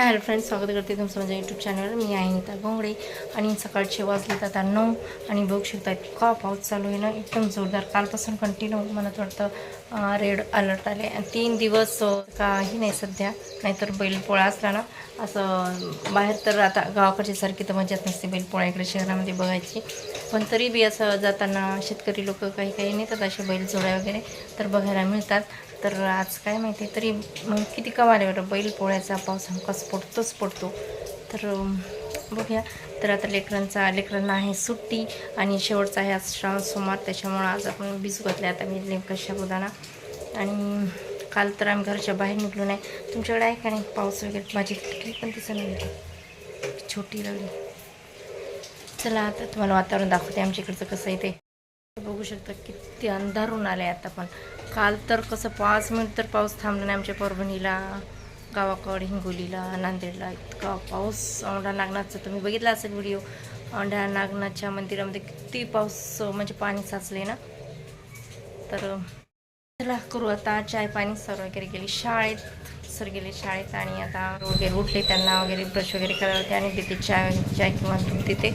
Hi hello friends स्वागत करते तुमचं माझ्या यूट्यूब चॅनलवर मी आहे नीता गोंगडे आणि सकाळचे वाजलेत आता नऊ आणि बघू शकता इतका पाऊस चालू आहे ना? एकदम जोरदार. कालपासून कंटिन्यू मला वाटतं रेड अलर्ट आले. आणि तीन दिवस काही नाही सध्या. नाहीतर बैलपोळा असला ना असं बाहेर तर आता गावाकडची सारखी तर मजाच नसते बैलपोळा इकडे शहरामध्ये बघायची. पण तरी बी असं जाताना शेतकरी लोक काही काही नेतात असे बैल जोड्या वगैरे तर बघायला मिळतात. तर आज काय माहिती तरी किती कमाल बरं बैल पोळ्याचा पाऊस हमकाच पडतोच पडतो. तर बघूया. तर आता लेकरांचा लेकरांना आहे सुट्टी आणि शेवटचा आहे आज श्रावण सोमवार. त्याच्यामुळं आज आपण भिजू घातले आता मी नेमकं साबुदाणा आणि काल तर आम्ही घरच्या बाहेर निघलो नाही. तुमच्याकडे आहे का नाही? पाऊस वगैरे? माझी खिडकी पण दिसत नाही छोटी लागली चला आता तुम्हाला वातावरण दाखवते. आमच्या इकडचं कसं आहे ते. बघू शकता किती अंधारून आले आता पण. काल तर कसं पाच मिनिट तर पाऊस थांबला नाही आमच्या परभणीला गावाकडे हिंगोलीला नांदेडला. इतका पाऊस औंढा नागनाथचा. तुम्ही बघितला असेल व्हिडिओ? औंढा नागनाथच्या मंदिरामध्ये किती पाऊस म्हणजे पाणी साचले ना? तर चला करू आता चाय पाणी सर वगैरे गेली शाळेत. सर गेले शाळेत आणि आता वगैरे उठले त्यांना वगैरे ब्रश वगैरे करायला होते आणि देते चाय चाय किंवा दूध देते.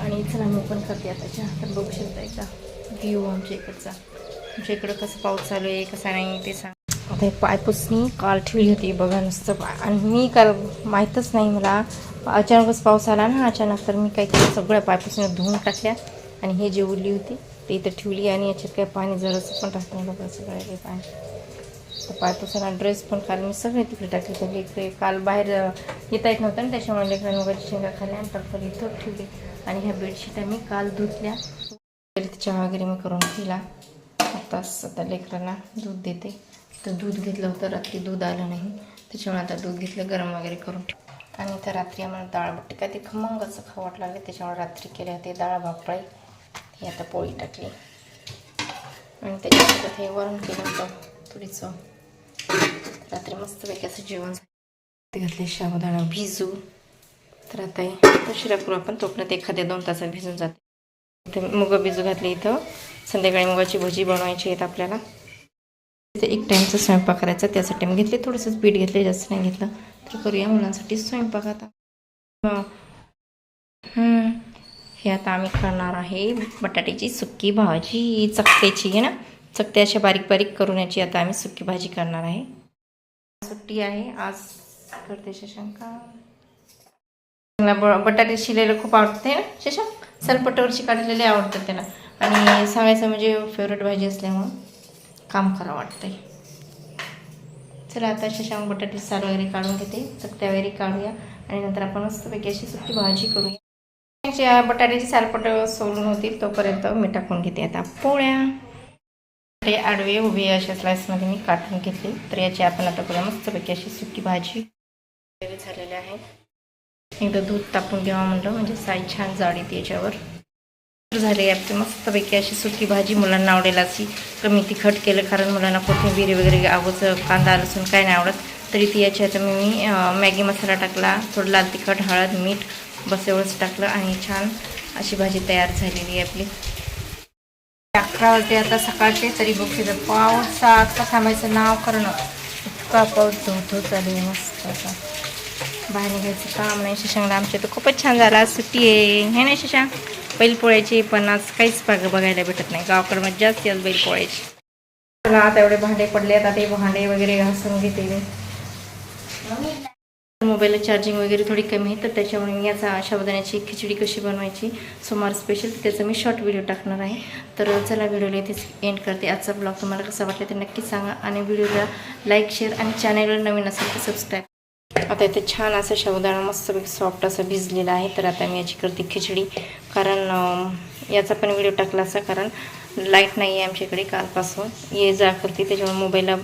आणि चला मी पण करते आता चहा. तर बघू शकता एकदा व्ह्यू आमच्या इकडचा. आमच्या इकडं कसं पाऊस चालू आहे कसा नाही ते सांग. आता हे पायपुसणी काल ठेवली होती बघा नुसतं आणि मी काल माहीतच नाही मला. अचानकच पाऊस आला ना अचानक तर मी काही केलं सगळ्या पायपुसणी धुवून टाकल्या. आणि हे जे उरली होती ते इथं ठेवली आणि याच्यात काय पाणी जरासं पण टाकलं बघा सगळं काही पाणी. तर पायपुसाला ड्रेस पण काल मी सगळे तिकडे टाकले तर लेकरे काल बाहेर येता येत नव्हतं ना त्याच्यामुळे लेकरांनी वगैरे शेंगा खाल्ल्या आणि टप्पर इथं ठेवली. आणि ह्या बेडशीटा मी काल धुतल्या. चहा वगैरे मी करून पिला आता आता लेकरांना दूध देते. तर दूध घेतलं होतं रात्री दूध आलं नाही. त्याच्यामुळे आता दूध घेतलं गरम वगैरे करून ठेव आणि तर रात्री आम्हाला डाळ बट्टी काय ते खमंग असं खावं वाटलं लागले. त्याच्यामुळे रात्री केले होते डाळ भापळे ही आता पोळी टाकली. आणि त्याच्यासोबत हे वरण केलं होतं थोडीचं रात्री मस्तपैकी असं जेवण झालं. ते घातले शाबुदाणा भिजू. तर आता हे उशिरा करू आपण तोपर्यंत एखाद्या दोन तासात भिजून जाते. इथे मुग भिजू घातले इथं. संध्याकाळी मुगाची भजी बनवायची आहेत आपल्याला. तिथे एक टाईमचा स्वयंपाक करायचा त्यासाठी मी घेतले थोडंसंच पीठ घेतले जास्त नाही घेतलं. तर करूया मुलांसाठी स्वयंपाक आता. हं. हे आता आम्ही करणार आहे बटाट्याची सुक्की भाजी चकत्याची आहे ना? चकत्या अशा बारीक बारीक करून याची आता आम्ही सुक्की भाजी करणार आहे. सुट्टी आहे आज करते शशांका. मला ब बटाटे शिलेलं खूप आवडते ना शशांक? सलपटावरची काढलेले आवडतात त्याला. आणि सांगायचं म्हणजे फेवरेट भाजी असल्यामुळं काम करावं वाटतंय. चला आता शशांक बटाटे साल वगैरे काढून घेते चकत्या वगैरे काढूया. आणि नंतर आपण मस्तपैकी अशी सुकी भाजी करूया. बटाट्याची सालपट सोलून होतील तोपर्यंत मी टाकून घेते आता पोळ्या. ते आडवे उभे अशा स्लाइसमध्ये मी काटून घेतली तर याची आपण आता बघा मस्तपैकी अशी सुकी भाजी. वगैरे झालेली आहे. एकदा दूध तापून घ्यावं म्हणलं म्हणजे साई छान जाड येते याच्यावर. झाले आपली मस्तपैकी अशी सुकी भाजी. मुलांना आवडेल अशी कमी तिखट केलं कारण मुलांना कोथिंबीर वगैरे अगोदर कांदा लसूण काय नाही आवडत. तरी ती याच्यात मी मॅगी मसाला टाकला थोडं लाल तिखट हळद मीठ बस एवढंच टाकलं आणि छान अशी भाजी तयार झालेली आहे आपली. अकरा वाजले आता सकाळचे तरी बघते आता थांबायचं नाव करणं. इतका पाऊस धोधो चालू आहे मस्त असा बाहेर निघायचं काम नाही. शशांकला आमच्या तर खूपच छान झाला. सुट्टी आहे. हे नाही शशांक बैलपोळ्याची पण आज काहीच पाग बघायला भेटत नाही. गावाकडे मजा असते आज बैलपोळ्याची चला आता एवढे भांडे पडले आता ते भांडे वगैरे घासून घेते मी. मोबाईलला चार्जिंग वगैरे थोडी कमी आहे तर त्याच्यामुळे मी याचा शाबदाण्याची खिचडी कशी बनवायची सोमवार स्पेशल त्याचा मी शॉर्ट व्हिडिओ टाकणार आहे. तर चला व्हिडिओला इथेच एंड करते. आजचा ब्लॉग तुम्हाला कसा वाटला ते नक्की सांगा आणि व्हिडिओला लाईक शेअर आणि चॅनलवर नवीन असेल तर सबस्क्राईब आता इथे छान असं शाबदाणा मस्तपैकी सॉफ्ट असं भिजलेला आहे. तर आता मी याची करते खिचडी. कारण याचा पण व्हिडिओ टाकला असा कारण लाइट नाही आहे आमच्याकडे कालपासून. ये जा करते त्याच्यामुळे मोबाईलला